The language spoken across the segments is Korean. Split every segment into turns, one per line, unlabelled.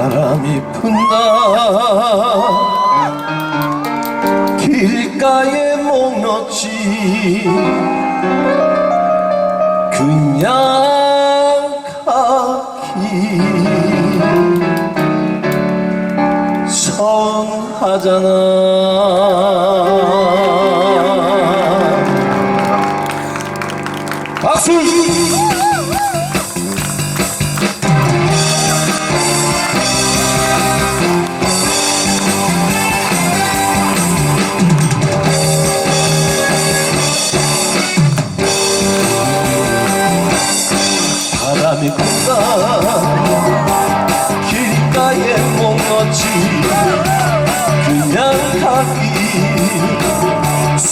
바람이 분다. 길가에 목 놓지. 그냥 가기. 서운하잖아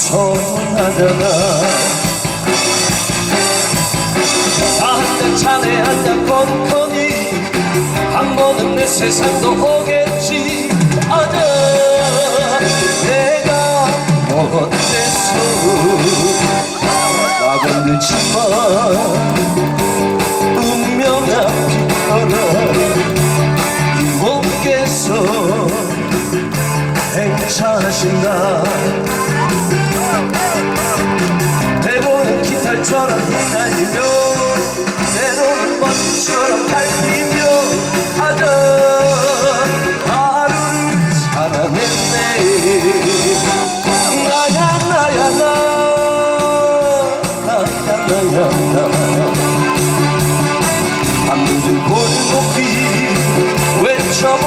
서운하잖아. 나한잔 차내 한잔 건커니 한 번은 내 세상도 오겠지. 아자 내가 못됐어 나 건들지만 운명 앞이거라 이목께서 행차하신다 기타처럼 휘날리며 때로는 먼지처럼 달리며 하던 하루를 살아냈네. 나야 나야 나. 나야 나야 나. 밤늦은 골목길 외쳐보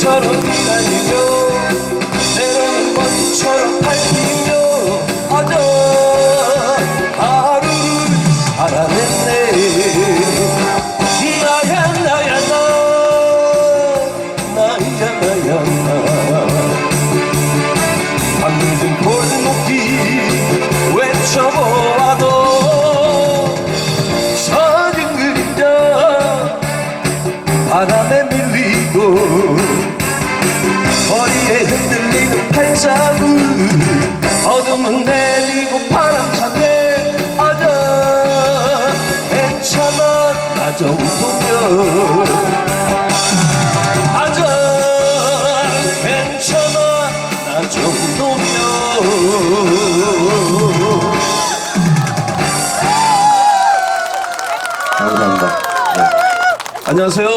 때 감사합니다 네. 안녕하세요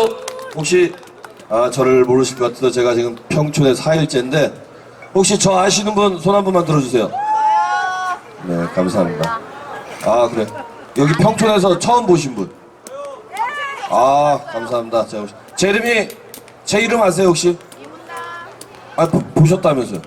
혹시 아, 저를 모르실 것 같아서 제가 지금 평촌에 4일째인데 혹시 저 아시는 분 손한 번만 들어주세요 네 감사합니다 아 그래 여기 평촌에서 처음 보신 분 아, 감사합니다. 제, 제 이름이, 제 이름 아세요, 혹시? 아, 보, 보셨다면서요?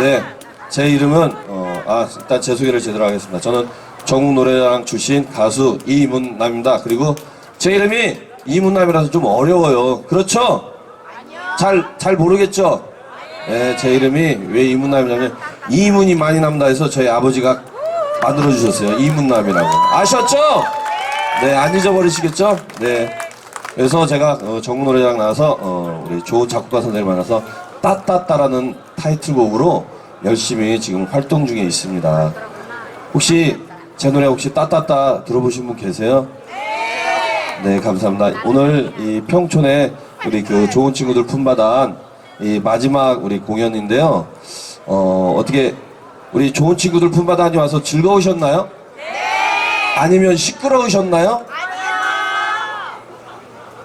네. 제 이름은, 어, 아, 일단 제 소개를 제대로 하겠습니다. 저는 전국 노래자랑 출신 가수 이문남입니다. 그리고 제 이름이 이문남이라서 좀 어려워요. 그렇죠? 잘, 잘 모르겠죠? 네, 제 이름이 왜 이문남이냐면, 이문이 많이 남다 해서 저희 아버지가 만들어 주셨어요. 이문남이라고. 아셨죠? 네, 안 잊어버리시겠죠? 네. 그래서 제가 어, 전국 노래장 나와서 어, 우리 좋은 작곡가 선생님 만나서 따따따라는 타이틀곡으로 열심히 지금 활동 중에 있습니다. 혹시 제 노래 혹시 따따따 들어보신 분 계세요? 네, 감사합니다. 오늘 이 평촌에 우리 그 좋은 친구들 품바단 이 마지막 우리 공연인데요. 어, 어떻게 우리 좋은 친구들 품바단이 와서 즐거우셨나요? 아니면 시끄러우셨나요?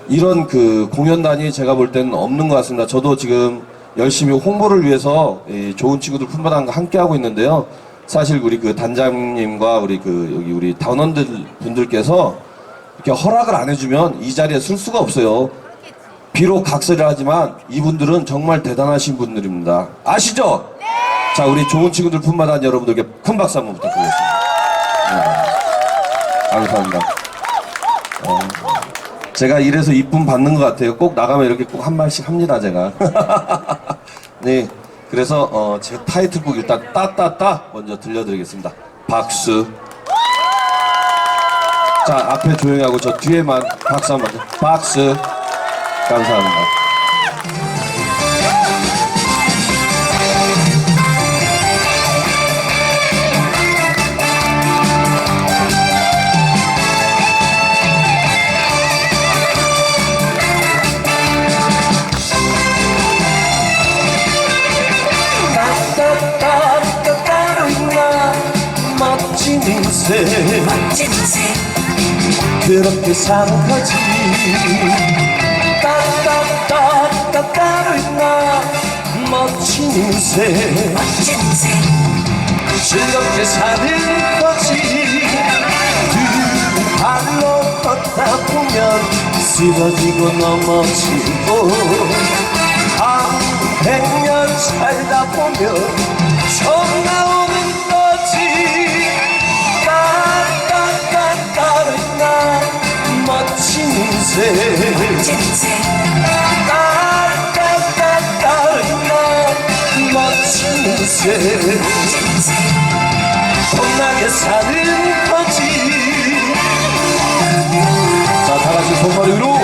이런 그 공연단이 제가 볼 때는 없는 것 같습니다. 저도 지금 열심히 홍보를 위해서 이 좋은 친구들 품바단과 함께 하고 있는데요. 사실 우리 그 단장님과 우리 그 여기 우리 단원들 분들께서 이렇게 허락을 안 해주면 이 자리에 쓸 수가 없어요. 비록 각설을 하지만 이분들은 정말 대단하신 분들입니다. 아시죠? 자, 우리 좋은 친구들 품마다 여러분들께 큰 박수 한번 부탁드리겠습니다. 네. 감사합니다. 어, 제가 이래서 이쁨 받는 것 같아요. 꼭 나가면 이렇게 꼭 한 말씩 합니다, 제가. 네. 그래서, 어, 제 타이틀곡 일단 따따따 먼저 들려드리겠습니다. 박수. 자, 앞에 조용히 하고 저 뒤에만 박수 한번. 박수. 감사합니다. 인생 그렇게 사는 거지 따따따따 따로 있나 멋진 인생
멋진 인생
즐겁게 사는 거지 두 발로 걷다 보면 쓰러지고 넘어지고 한 백년 살다 보면 처음 나오 멋진 인생
멋진 인생
겁나게 사는 거지 자 다같이 손머리 위로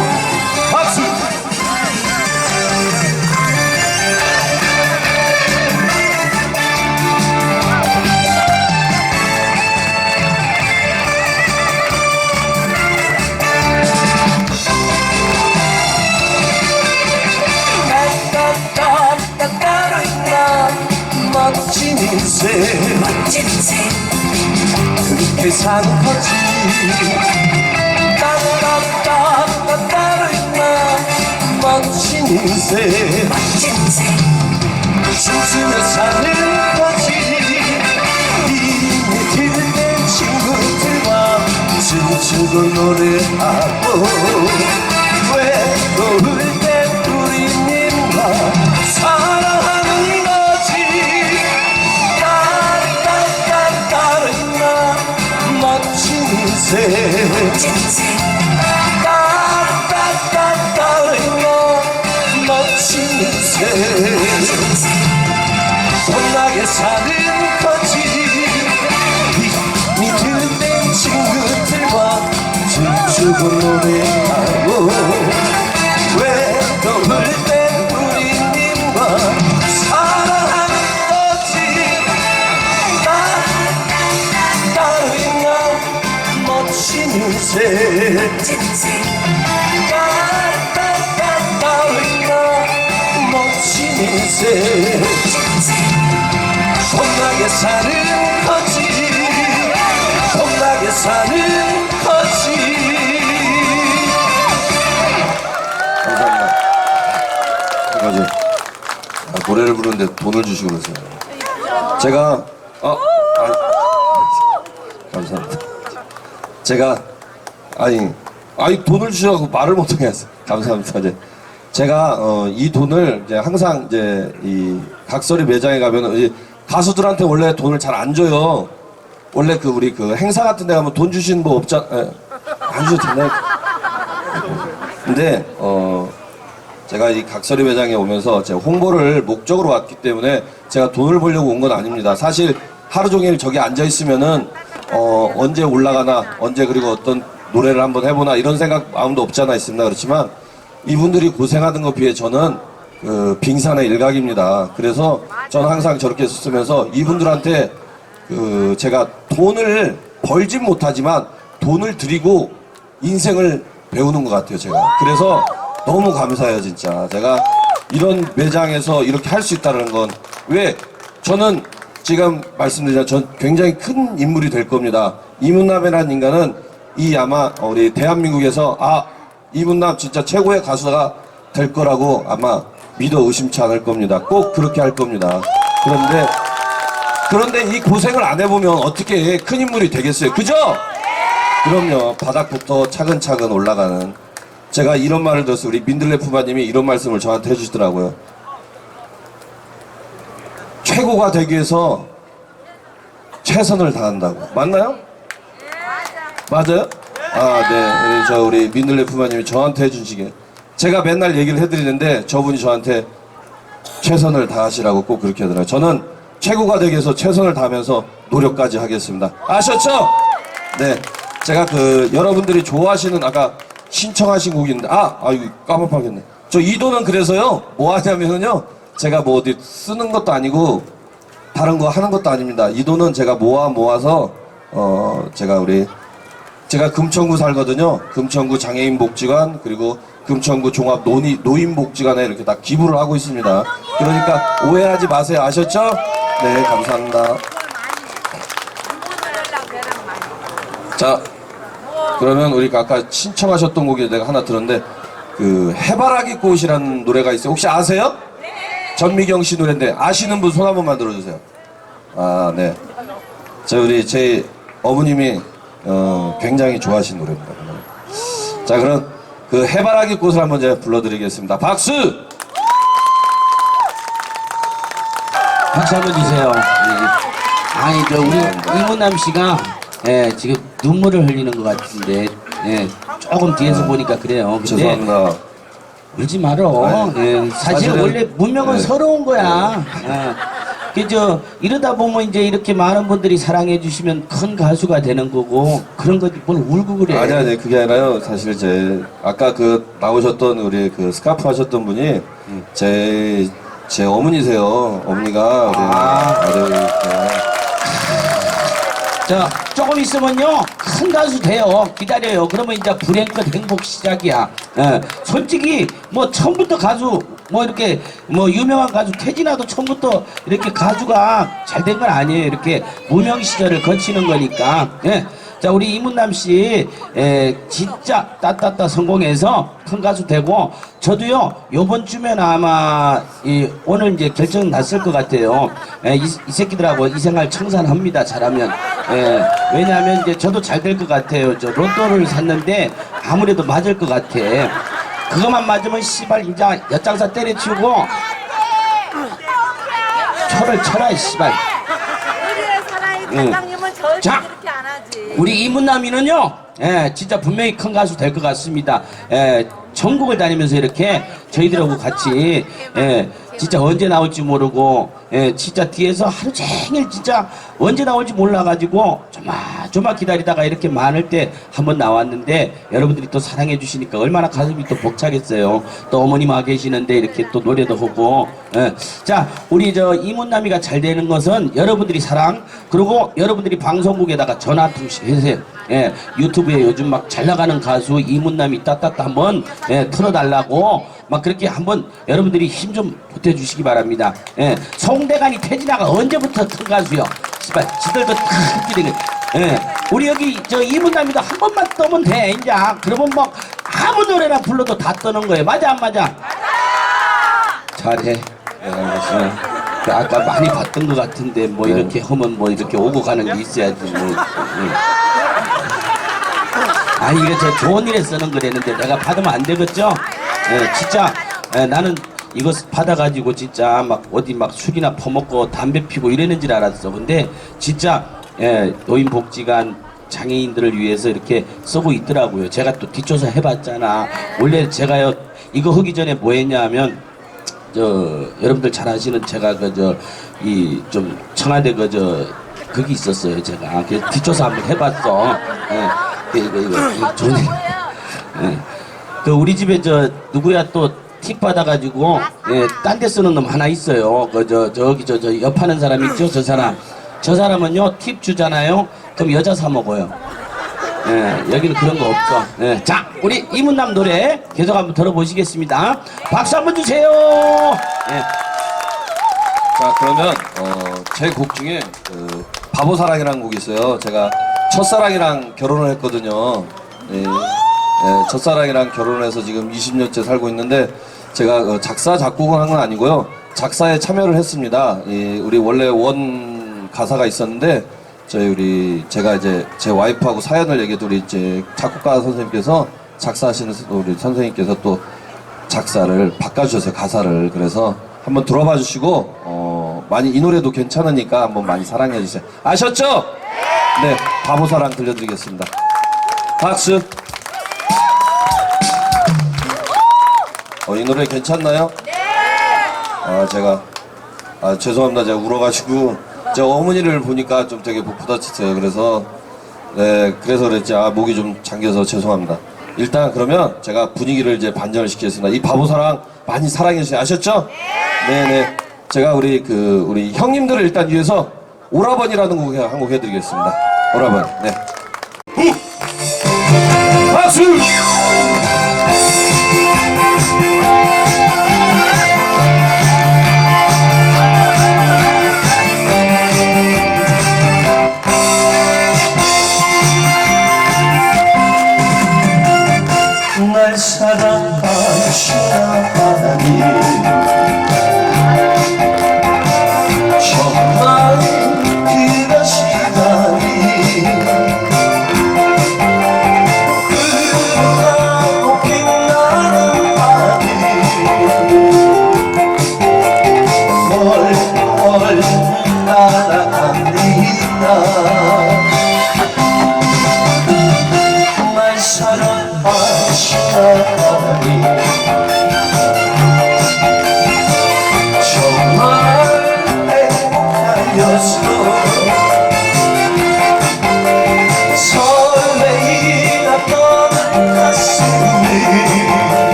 멋진 인생 춤추며 사는 거지 이미 들된 친구들과 춤추고 노래하고 외로울 땐 우리님과 춤추고 노래하고 외로울 땐 우리 님과 사랑하는 거지 나 따로 있나 멋진 인생 따로 있나 멋진 인생 겁나게 사는 노래를 부르는데 돈을 주시고 그러세요 제가 어 아, 감사합니다 제가 아니 아니 돈을 주셔서 말을 못하게 했어요 감사합니다 이제 제가 어, 이 돈을 이제 항상 이제 이 각설이 매장에 가면은 이 가수들한테 원래 돈을 잘 안 줘요. 원래 그 우리 그 행사 같은 데 가면 돈 주시는 거 없잖아. 예. 안 줘도 되나? 근데 어 제가 이 각설이 매장에 오면서 제가 홍보를 목적으로 왔기 때문에 제가 돈을 벌려고 온 건 아닙니다. 사실 하루 종일 저기 앉아 있으면은 어 언제 올라가나 언제 그리고 어떤 노래를 한번 해보나 이런 생각 마음도 없잖아 있습니다. 그렇지만 이분들이 고생하는 것 비해 저는 그 빙산의 일각입니다. 그래서 저는 항상 저렇게 쓰면서 이분들한테 그 제가 돈을 벌진 못하지만 돈을 드리고 인생을 배우는 것 같아요, 제가. 그래서 너무 감사해요, 진짜. 제가 이런 매장에서 이렇게 할 수 있다는 건 왜? 저는 지금 말씀드리자 전 굉장히 큰 인물이 될 겁니다. 이문남이라는 인간은 이 아마 우리 대한민국에서 아 이문남 진짜 최고의 가수가 될 거라고 아마 믿어 의심치 않을 겁니다. 꼭 그렇게 할 겁니다. 그런데 그런데 이 고생을 안 해보면 어떻게 큰 인물이 되겠어요? 그죠? 그럼요. 바닥부터 차근차근 올라가는. 제가 이런 말을 들었어요. 우리 민들레 푸바님이 이런 말씀을 저한테 해주시더라고요. 최고가 되기 위해서 최선을 다한다고. 맞나요? 맞아요? 아, 네. 저 우리 민들레 푸바님이 저한테 해주시게. 제가 맨날 얘기를 해드리는데 저분이 저한테 최선을 다하시라고 꼭 그렇게 하더라고요. 저는 최고가 되기 위해서 최선을 다하면서 노력까지 하겠습니다. 아셨죠? 네. 제가 그 여러분들이 좋아하시는 아까 신청하신 곡인데 아, 아유 까먹겠네. 저 이도는 그래서요. 뭐 하냐면은요. 제가 뭐 어디 쓰는 것도 아니고 다른 거 하는 것도 아닙니다. 이 돈은 제가 모아 모아서 어 제가 우리 제가 금천구 살거든요. 금천구 장애인 복지관 그리고 금천구 종합 노니, 노인 복지관에 이렇게 다 기부를 하고 있습니다. 그러니까 오해하지 마세요. 아셨죠? 네, 감사합니다. 자, 그러면 우리 아까 신청하셨던 곡이 내가 하나 들었는데 그 해바라기 꽃이라는 노래가 있어요. 혹시 아세요? 전미경 씨 노래인데 아시는 분 손 한 번 만 들어 주세요. 아, 네. 저 우리 제 어머님이 어, 굉장히 좋아하시는 노래입니다. 자, 그럼 그 해바라기 꽃을 한번 제가 불러드리겠습니다. 박수!
박수 한번 주세요. 예. 아니 저 우리 이문남 씨가 예, 지금 눈물을 흘리는 것 같은데 예, 조금 뒤에서 보니까 그래요. 근데
죄송합니다.
울지 말어. 예, 사실
사실은-
원래 문명은
네.
서러운 거야. 예. 그저 이러다 보면 이제 이렇게 많은 분들이 사랑해 주시면 큰 가수가 되는 거고 그런 거지 뭘 울고 그래.
아니 아니 그게 아니라요. 사실 제 아까 그 나오셨던 우리 그 스카프 하셨던 분이 제 제 어머니세요. 어머니가 우리
아.
아들
자, 조금 있으면요, 큰 가수 돼요. 기다려요. 그러면 이제 불행 끝 행복 시작이야. 예. 솔직히, 뭐, 처음부터 가수, 뭐, 이렇게, 뭐, 유명한 가수, 태진아도 처음부터 이렇게 가수가 잘 된 건 아니에요. 이렇게 무명 시절을 거치는 거니까. 예. 자, 우리 이문남 씨, 에, 진짜 따따따 성공해서 큰 가수 되고, 저도요, 요번 주면 아마, 이, 오늘 이제 결정 났을 것 같아요. 에, 이, 이 새끼들하고 이 생활 청산합니다, 잘하면. 에, 왜냐하면 이제 저도 잘 될 것 같아요. 저 로또를 샀는데, 아무래도 맞을 것 같아. 그것만 맞으면 씨발, 이제 엿장사 때려치우고, 철을 쳐라, 씨발.
우리의 사랑이
응.
사장님은 절대
자.
그렇게 안 하지.
우리 이문남이는요, 예, 진짜 분명히 큰 가수 될 것 같습니다. 예, 전국을 다니면서 이렇게 저희들하고 같이, 예, 진짜 언제 나올지 모르고, 예, 진짜 뒤에서 하루 종일 진짜 언제 나올지 몰라가지고, 조마조마 기다리다가 이렇게 많을 때 한번 나왔는데, 여러분들이 또 사랑해 주시니까 얼마나 가슴이 또 벅차겠어요. 또 어머님 와 계시는데 이렇게 또 노래도 하고, 예. 자, 우리 저 이문남이가 잘 되는 것은 여러분들이 사랑, 그리고 여러분들이 방송국에다가 전화 통신 해주세요. 예, 유튜브에 요즘 막 잘 나가는 가수 이문남이 따따따 한번 예, 틀어달라고 막 그렇게 한번 여러분들이 힘 좀 보태주시기 바랍니다. 예, 송대관이 태진아가 언제부터 큰 가수요? 씨발, 지들도 다 웃기는 거. 예, 우리 여기 저 이문남이도 한 번만 떠면 돼, 이제. 그러면 뭐 아무 노래나 불러도 다 떠는 거예요. 맞아, 안 맞아? 잘해.
네, 알겠습니다.
그 아까 많이 봤던 것 같은데 뭐 이렇게 하면 뭐 이렇게 오고 가는 게 있어야지 뭐. 응. 아 이게 저 좋은 일에 쓰는 거랬는데 내가 받으면 안 되겠죠? 예, 진짜 예, 나는 이거 받아가지고 진짜 막 어디 막 술이나 퍼먹고 담배 피고 이러는 줄 알았어. 근데 진짜 예, 노인복지관 장애인들을 위해서 이렇게 쓰고 있더라고요. 제가 또 뒷조사 해봤잖아. 원래 제가요 이거 하기 전에 뭐 했냐면 저 여러분들 잘 아시는 제가 그 저 이 좀 청와대 그저 거기 있었어요 제가 그 뒷조사 한번 해봤어. 예, 그 이거 이거 이거 예. 그 우리 집에 저 누구야 또 팁 받아가지고 예, 딴 데 쓰는 놈 하나 있어요. 그 저 저기 저 저 옆하는 사람 있죠 저 사람. 저 사람은요 팁 주잖아요. 그럼 여자 사 먹어요. 예, 여기는 그런 거 없어. 예, 자, 우리 이문남 노래 계속 한번 들어보시겠습니다. 박수 한번 주세요. 예.
자 그러면 어, 제 곡 중에 그 바보 사랑이라는 곡이 있어요. 제가 첫사랑이랑 결혼을 했거든요. 예, 예, 첫사랑이랑 결혼해서 지금 20년째 살고 있는데 제가 어, 작사 작곡을 한건 아니고요. 작사에 참여를 했습니다. 예, 우리 원래 원 가사가 있었는데 저희 우리 제가 이제 제 와이프하고 사연을 얘기해도 우리 이제 작곡가 선생님께서 작사하시는 우리 선생님께서 또 작사를 바꿔주셨어요 가사를 그래서 한번 들어봐 주시고 어 많이 이 노래도 괜찮으니까 한번 많이 사랑해 주세요 아셨죠? 네 바보사랑 들려드리겠습니다 박수 이 노래 괜찮나요? 네. 아 제가 아 죄송합니다. 제가 울어가지고. 제 어머니를 보니까 좀 되게 부딪혔어요. 그래서 네 그래서 그랬지. 아 목이 좀 잠겨서 죄송합니다. 일단 그러면 제가 분위기를 이제 반전을 시키겠습니다. 이 바보사랑 많이 사랑해 주세요. 아셨죠? 네네 제가 우리 그 우리 형님들을 일단 위해서 오라버니라는 곡 한 곡 해드리겠습니다. 오라버니 네 박수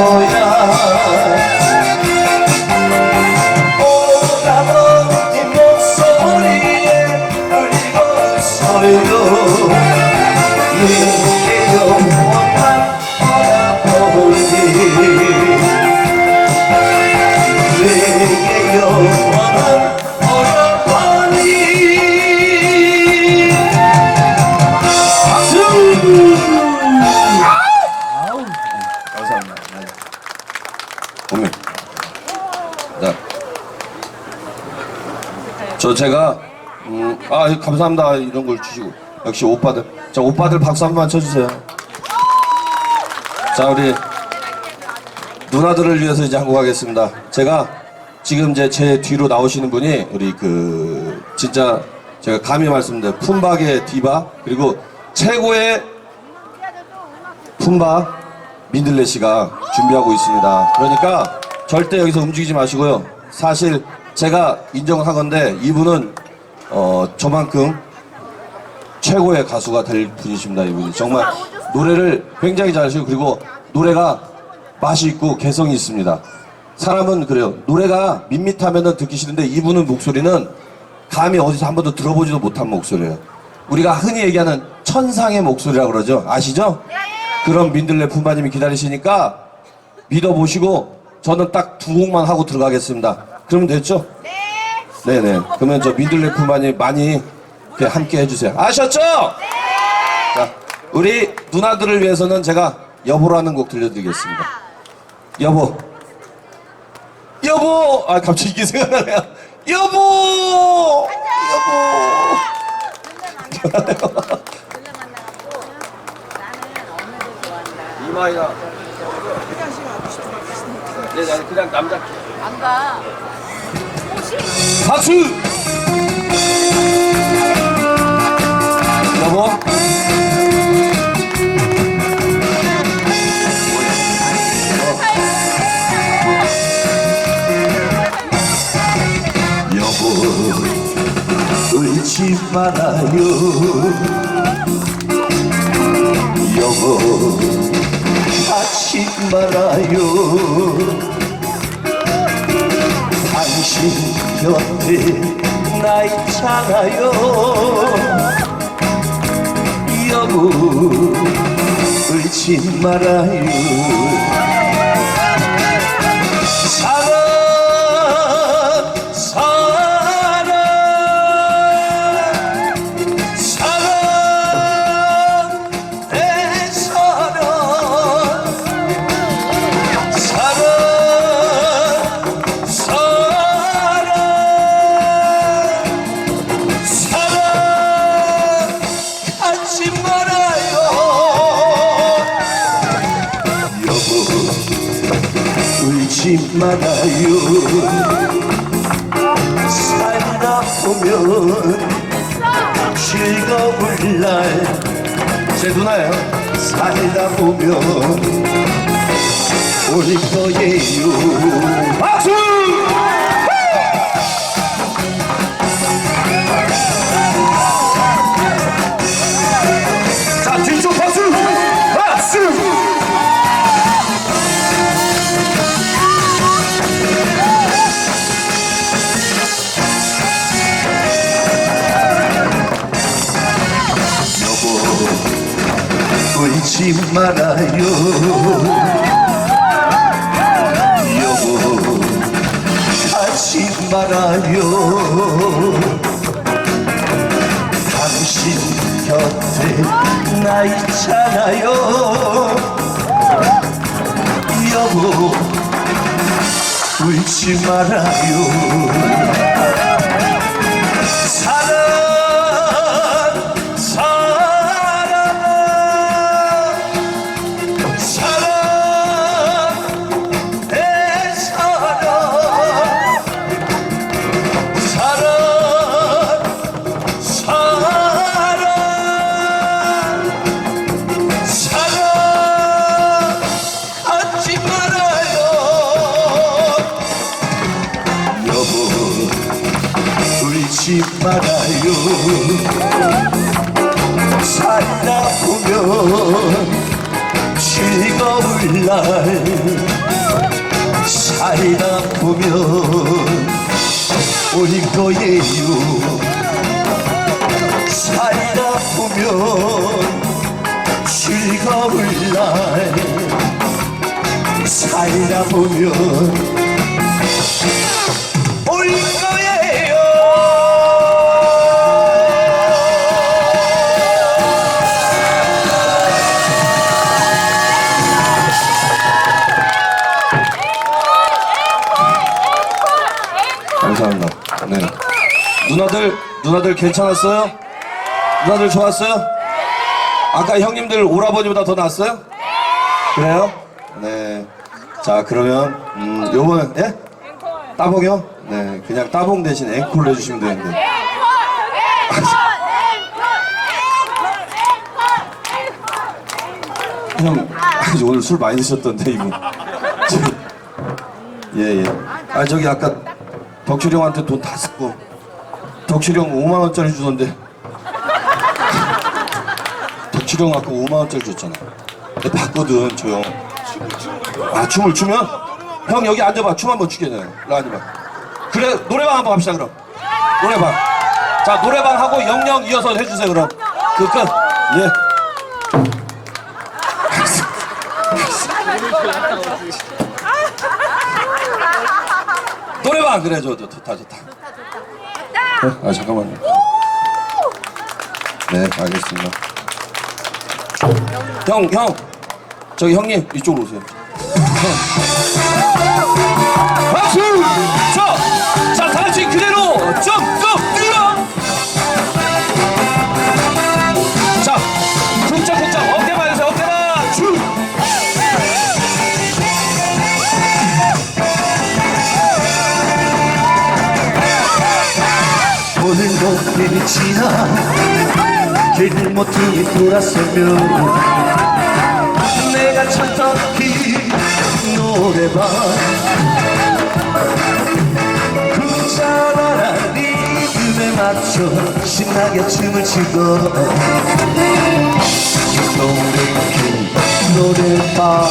차릴 거야 음, 아 감사합니다 이런 걸 주시고 역시 오빠들 자 오빠들 박수 한 번만 쳐주세요 자 우리 누나들을 위해서 이제 한곡 하겠습니다. 제가 지금 이제 제 뒤로 나오시는 분이 우리 그 진짜 제가 감히 말씀드려요. 품박의 디바 그리고 최고의 품박 민들레 씨가 준비하고 있습니다. 그러니까 절대 여기서 움직이지 마시고요. 사실 제가 인정한 건데 이분은 어 저만큼 최고의 가수가 될 분이십니다 이분이. 정말 노래를 굉장히 잘하시고 그리고 노래가 맛이 있고 개성이 있습니다. 사람은 그래요. 노래가 밋밋하면 듣기 싫은데 이분은 목소리는 감히 어디서 한 번도 들어보지도 못한 목소리예요. 우리가 흔히 얘기하는 천상의 목소리라고 그러죠. 아시죠? 그런 민들레 품바님이 기다리시니까 믿어보시고 저는 딱 두 곡만 하고 들어가겠습니다. 그러면 됐죠? 네 네. 그러면 저 민들레 품만이 많이 이렇게 함께 해주세요. 아셨죠? 자, 우리 누나들을 위해서는 제가 여보라는 곡 들려드리겠습니다. 여보. 여보! 아, 갑자기 이게 생각나네요. 여보! 여보! 이마이나. 네, 나는 그냥 남자.
안 가.
박수! 여보. 여보, 울지 말아요. 여보, 하지 말아요. 당신 곁에 나 있잖아요. 여보 울지 말아요 말아요? 살다 보면 즐거울 날제 누나예요. 살다 보면 올 거예요. 박수 울지 말아요. 여보, 하지 말아요. 당신 곁에 나 있잖아요 여보 울지 말아요 즐거울 날 살다 보면 올 거예요 살다 보면 즐거울 날 살다 보면 올 거예요 누나들 괜찮았어요? 누나들 좋았어요? 아까 형님들 오라버니보다 더 낫어요? 그래요? 네. 자, 그러면, 음, 요번엔, 예? 따봉이요? 네, 그냥 따봉 대신 앵콜 해주시면 되는데. 형, 오늘 술 많이 드셨던데, 이분. 예, 예. 아, 저기 아까 덕출이 형한테 돈 다 쓰고, 덕출이 형 5만 원짜리 주던데.
출연갖고 5만 원짜리 줬잖아. 근데 봤거든 저 형. 아 춤을 추면 형 여기 앉아봐 춤 한번 추게 돼. 일로 앉아봐. 그래 노래방 한번 합시다 그럼. 노래방. 자 노래방 하고 영영 이어서 해주세요 그럼. 그 끝. 예. 노래방 그래 저, 저 좋다 좋다. 어? 아 잠깐만요. 네 알겠습니다. 형 형. 저기 형님 이쪽으로 오세요. 박
지나 길을 모퉁이 돌아서며 내가 찾던 그 노래방 그 자라란 리듬에 맞춰 신나게 춤을 추고 그 노래방